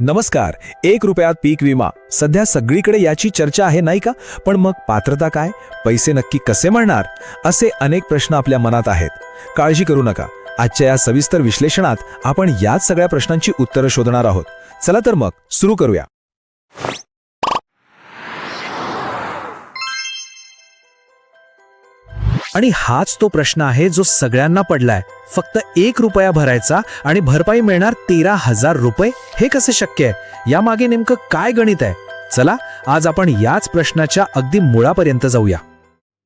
नमस्कार एक रुपयात पीक विमा. सध्या सगळीकडे याची चर्चा आहे नाही का? पण मग पात्रता काय? पैसे नक्की कसे मिळणार? असे अनेक प्रश्न आपल्या मनात आहेत. काळजी करू नका. आजच्या या सविस्तर विश्लेषणात आपण याच सगळ्या प्रश्नांची उत्तरं शोधणार आहोत. चला तर मग सुरू करूया. आणि हाच तो प्रश्न आहे जो सगळ्यांना पडलाय. फक्त एक रुपया भरायचा आणि भरपाई मिळणार तेरा हजार रुपये? हे कसे शक्य आहे? यामागे नेमकं काय गणित आहे? चला आज आपण याच प्रश्नाच्या अगदी मुळापर्यंत जाऊया.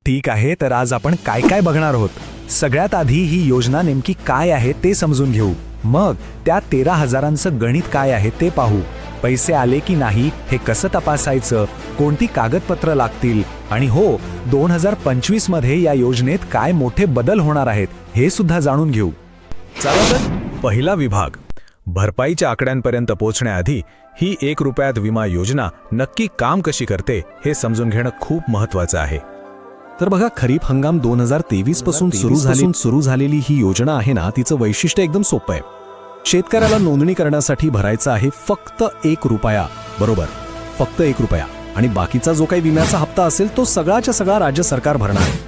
ठीक आहे तर आज आपण काय काय बघणार आहोत? सगळ्यात आधी ही योजना नेमकी काय आहे ते समजून घेऊ. मग त्या तेरा हजारांचं गणित काय आहे ते पाहू. पैसे आले की नाही हे कसं तपासायचं? कोणती कागदपत्र लागतील? आणि हो दोन हजार पंचवीसमध्ये या योजनेत काय मोठे बदल होणार आहेत हे सुद्धा जाणून घेऊ. चला तर पहिला विभाग. भरपाईच्या आकड्यांपर्यंत पोहोचण्याआधी ही एक रुपयात विमा योजना नक्की काम कशी करते हे समजून घेणं खूप महत्वाचं आहे. तर बघा खरीप हंगाम दोन हजार तेवीसपासून सुरू झाली सुरू झालेली ही योजना आहे ना तिचं वैशिष्ट्य एकदम सोपं आहे. शेतकऱ्याला नोंदणी करण्यासाठी भरायचा आहे फक्त एक रुपया. बरोबर. फक्त एक रुपया. आणि बाकीचा जो काही विम्याचा हप्ता असेल तो सगळाच्या सगळा राज्य सरकार भरणार आहे.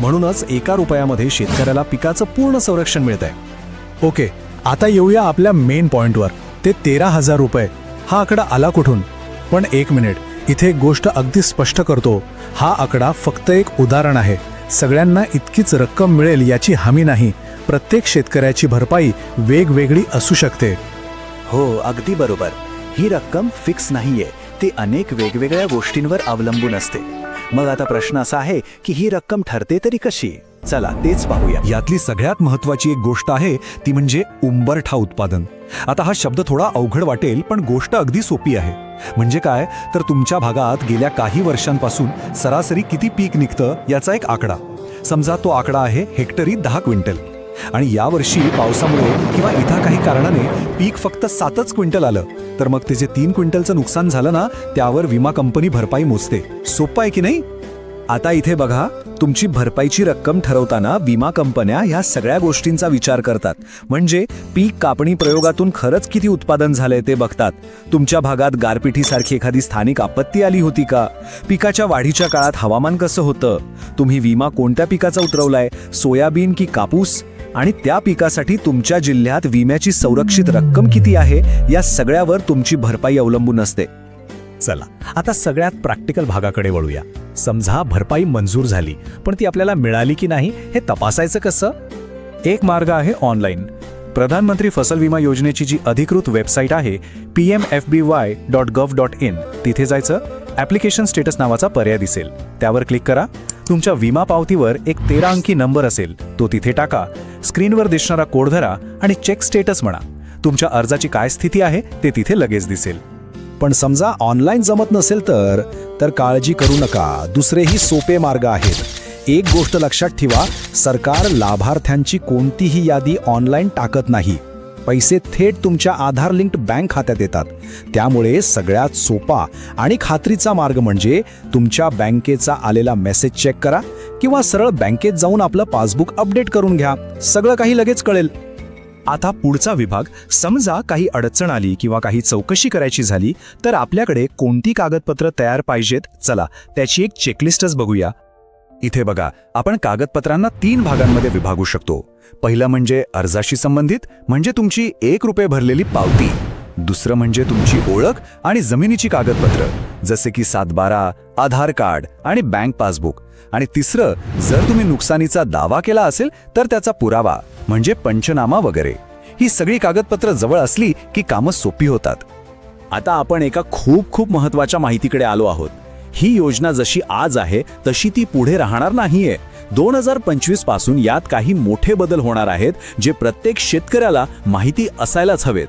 म्हणूनच एका रुपयामध्ये शेतकऱ्याला पिकाचं पूर्ण संरक्षण मिळत आहे ओके. आता येऊया आपल्या मेन पॉइंटवर. ते तेरा हजार रुपये. हा आकडा आला कुठून? पण एक मिनिट. इथे एक गोष्ट अगदी स्पष्ट करतो. हा आकडा फक्त एक उदाहरण आहे. सगळ्यांना इतकीच रक्कम मिळेल याची हमी नाही. प्रत्येक शेतकऱ्याची भरपाई वेगवेगळी असू शकते. हो अगदी बरोबर. ही रक्कम फिक्स नाहीये. ती अनेक वेगवेगळ्या गोष्टींवर अवलंबून असते. मग आता प्रश्न असा आहे की ही रक्कम ठरते तरी कशी? चला तेच पाहूया. यातली सगळ्यात महत्वाची एक गोष्ट आहे ती म्हणजे उंबरठा उत्पादन. आता हा शब्द थोडा अवघड वाटेल पण गोष्ट अगदी सोपी आहे. म्हणजे काय? तर तुमच्या भागात गेल्या काही वर्षांपासून सरासरी किती पीक निघतं याचा एक आकडा. समजा तो आकडा आहे हेक्टरी दहा क्विंटल. आणि यावर्षी पावसामुळे किंवा इतर काही कारणाने पीक फक्त सातच क्विंटल आलं. तर मग ते जे तीन क्विंटलचं नुकसान झालं ना त्यावर विमा कंपनी भरपाई मोजते. सोपं आहे की नाही? आता इथे बघा तुमची भरपाईची रक्कम ठरवताना विमा कंपन्या ह्या सगळ्या गोष्टींचा विचार करतात. म्हणजे पीक कापणी प्रयोगातून खरंच किती उत्पादन झालंय ते बघतात. तुमच्या भागात गारपिटीसारखी एखादी स्थानिक आपत्ती आली होती का? पिकाच्या वाढीच्या काळात हवामान कसं होतं? तुम्ही विमा कोणत्या पिकाचा उतरवलाय? सोयाबीन की कापूस? आणि त्या पिकासाठी तुमच्या जिल्ह्यात विम्याची संरक्षित रक्कम किती आहे या सगळ्यावर तुमची भरपाई अवलंबून असते. चला आता सगळ्यात प्रॅक्टिकल भागाकडे वळूया. समजा भरपाई मंजूर झाली पण ती आपल्याला मिळाली की नाही हे तपासायचं कसं? एक मार्ग आहे ऑनलाईन. प्रधानमंत्री फसल विमा योजनेची जी अधिकृत वेबसाईट आहे P M F B Y dot gov dot in तिथे जायचं ॲप्लिकेशन स्टेटस नावाचा पर्याय दिसेल. त्यावर क्लिक करा. तुमच्या विमा पावतीवर एक तेरा अंकी नंबर असेल. तो तिथे टाका. स्क्रीनवर दिसणारा कोड धरा आणि चेक स्टेटस म्हणा. तुमच्या अर्जाची काय स्थिती आहे ते तिथे लगेच दिसेल. पण समजा ऑनलाईन जमत नसेल तर तर काळजी करू नका. दुसरेही सोपे मार्ग आहेत. एक गोष्ट लक्षात ठेवा सरकार लाभार्थ्यांची कोणतीही यादी ऑनलाईन टाकत नाही. पैसे थेट तुमच्या आधार लिंक्ड बँक खात्यात येतात. त्यामुळे सगळ्यात सोपा आणि खात्रीचा मार्ग म्हणजे तुमच्या बँकेचा आलेला मेसेज चेक करा किंवा सरळ बँकेत जाऊन आपलं पासबुक अपडेट करून घ्या. सगळं काही लगेच कळेल. आता पुढचा विभाग समजा काही अडचण आली किंवा काही चौकशी करायची झाली तर आपल्याकडे कोणती कागदपत्र तयार पाहिजेत? चला त्याची एक चेकलिस्टच बघूया. इथे बघा आपण कागदपत्रांना तीन भागांमध्ये विभागू शकतो. पहिलं म्हणजे अर्जाशी संबंधित म्हणजे तुमची एक रुपये भरलेली पावती. दुसरं म्हणजे तुमची ओळख आणि जमिनीची कागदपत्र जसे की सातबारा आधार कार्ड आणि बँक पासबुक. आणि तिसरं जर तुम्ही नुकसानीचा दावा केला असेल तर त्याचा पुरावा म्हणजे पंचनामा वगैरे. ही सगळी कागदपत्र जवळ असली की कामं सोपी होतात. आता आपण एका खूप खूप महत्त्वाच्या माहितीकडे आलो आहोत. ही योजना जशी आज आहे तशी ती पुढे राहणार नाहीये. दोन हजार पंचवीसपासून यात काही मोठे बदल होणार आहेत जे प्रत्येक शेतकऱ्याला माहिती असायलाच हवेत.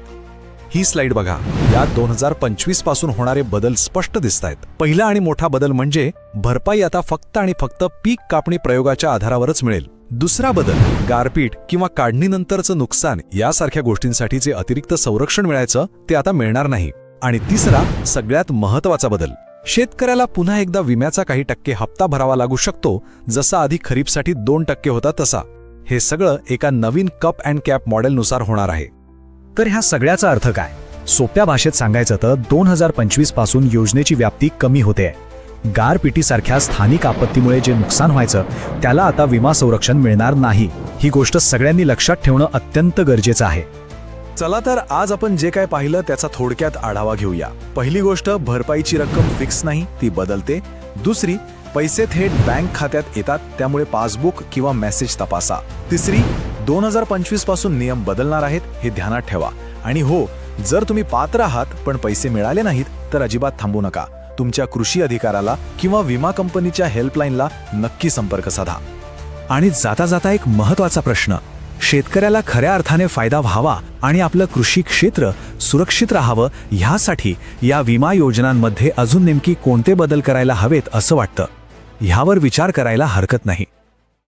ही स्लाइड बघा. यात दोन हजार पंचवीसपासून होणारे बदल स्पष्ट दिसत आहेत पहिला आणि मोठा बदल म्हणजे भरपाई आता फक्त आणि फक्त पीक कापणी प्रयोगाच्या आधारावरच मिळेल. दुसरा बदल गारपीट किंवा काढणीनंतरचं नुकसान यासारख्या गोष्टींसाठी जे अतिरिक्त संरक्षण मिळायचं ते आता मिळणार नाही. आणि तिसरा सगळ्यात महत्त्वाचा बदल. शेतकऱ्याला पुन्हा एकदा विम्याचा काही टक्के हप्ता भरावा लागू शकतो जसा आधी खरीपसाठी दोन टक्के होता तसा. हे सगळं एका नवीन कप अँड कॅप मॉडेलनुसार होणार आहे. तर ह्या सगळ्याचा अर्थ काय? सोप्या भाषेत सांगायचं तर दोन हजार पंचवीसपासून योजनेची व्याप्ती कमी होते. गारपिटीसारख्या स्थानिक आपत्तीमुळे जे नुकसान व्हायचं त्याला आता विमा संरक्षण मिळणार नाही. ही गोष्ट सगळ्यांनी लक्षात ठेवणं अत्यंत गरजेचं आहे. चला तर आज आपण जे काय पाहिलं त्याचा थोडक्यात आढावा घेऊया. पहिली गोष्ट भरपाईची रक्कम फिक्स नाही ती बदलते. दुसरी पैसे थेट बँक खात्यात येतात त्यामुळे पासबुक किंवा मेसेज तपासा. तिसरी दोन हजार पंचवीसपासून नियम बदलणार आहेत हे ध्यानात ठेवा. आणि हो जर तुम्ही पात्र आहात पण पैसे मिळाले नाहीत तर अजिबात थांबू नका. तुमच्या कृषी अधिकाराला किंवा विमा कंपनीच्या हेल्पलाईनला नक्की संपर्क साधा. आणि जाता जाता एक महत्त्वाचा प्रश्न. शेतकऱ्याला खऱ्या अर्थाने फायदा व्हावा आणि आपलं कृषी क्षेत्र सुरक्षित राहावं ह्यासाठी या विमा योजनांमध्ये अजून नेमकी कोणते बदल करायला हवेत असं वाटतं? ह्यावर विचार करायला हरकत नाही.